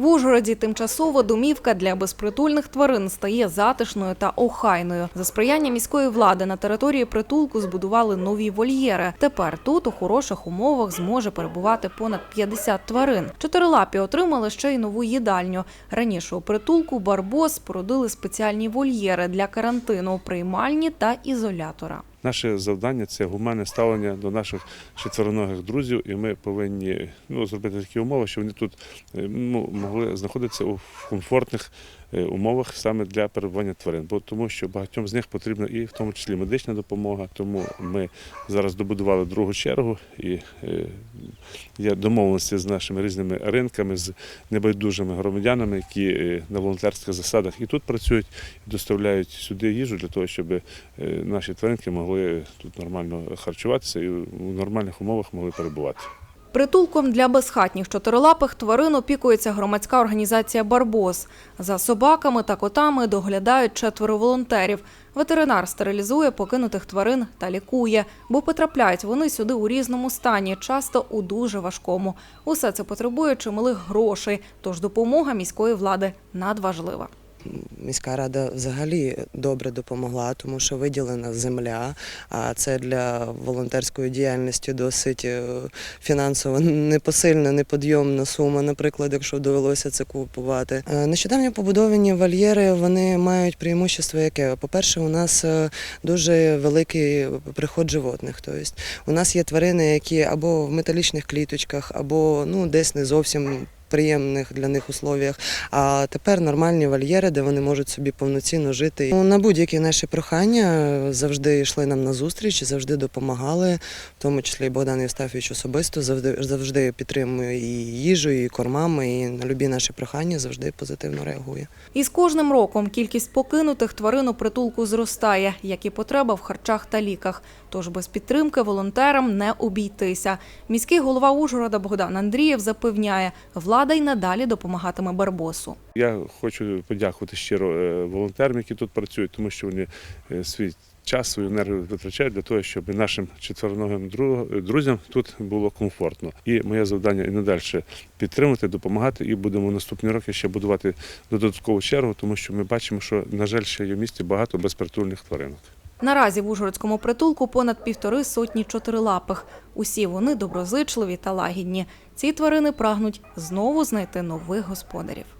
В Ужгороді тимчасово домівка для безпритульних тварин стає затишною та охайною. За сприяння міської влади на території притулку збудували нові вольєри. Тепер тут у хороших умовах зможе перебувати понад 50 тварин. Чотирилапі отримали ще й нову їдальню. Раніше у притулку Барбос спорудили спеціальні вольєри для карантину, приймальні та ізолятора. Наше завдання це гуманне ставлення до наших четвероногих друзів, і ми повинні ну, зробити такі умови, щоб вони тут е, ну, могли знаходитися у комфортних е, умовах саме для перебування тварин. Бо тому, що багатьом з них потрібна і в тому числі медична допомога. Тому ми зараз добудували другу чергу і е, є домовленості з нашими різними ринками, з небайдужими громадянами, які е, на волонтерських засадах і тут працюють, і доставляють сюди їжу для того, щоб е, наші тваринки могли тут нормально харчуватися і в нормальних умовах могли перебувати. Притулком для безхатніх чотирилапих тварин опікується громадська організація Барбос. За собаками та котами доглядають четверо волонтерів. Ветеринар стерилізує покинутих тварин та лікує, бо потрапляють вони сюди у різному стані, часто у дуже важкому. Усе це потребує чималих грошей, тож допомога міської влади надважлива. Міська рада взагалі добре допомогла, тому що виділена земля, а це для волонтерської діяльності досить е, фінансово непосильна, неподйомна сума, наприклад, якщо довелося це купувати. Е, Нещодавно побудовані вольєри вони мають преимущество яке? По-перше, у нас е, дуже великий приход животних. Тобто у нас є тварини, які або в металічних кліточках, або ну десь не зовсім. Приємних для них условіях, а тепер нормальні вольєри, де вони можуть собі повноцінно жити. Ну, На будь-які наші прохання завжди йшли нам на зустріч, завжди допомагали, в тому числі Богдан Євстафійович особисто завжди завжди підтримує і їжею, і кормами, і на любі наші прохання завжди позитивно реагує. І з кожним роком кількість покинутих тварин у притулку зростає, як і потреба в харчах та ліках. Тож без підтримки волонтерам не обійтися. Міський голова Ужгорода Богдан Андрієв запевняє, влада й надалі допомагатиме Барбосу. Я хочу подякувати щиро е, волонтерам, які тут працюють, тому що вони е, свій час, свою енергію витрачають для того, щоб нашим четвероногим друзям тут було комфортно. І моє завдання і надалі підтримувати, допомагати. І будемо наступні роки ще будувати додаткову чергу, тому що ми бачимо, що на жаль, ще є в місті багато безпритульних тваринок. Наразі в Ужгородському притулку понад півтори сотні чотирилапих. Усі вони доброзичливі та лагідні. Ці тварини прагнуть знову знайти нових господарів.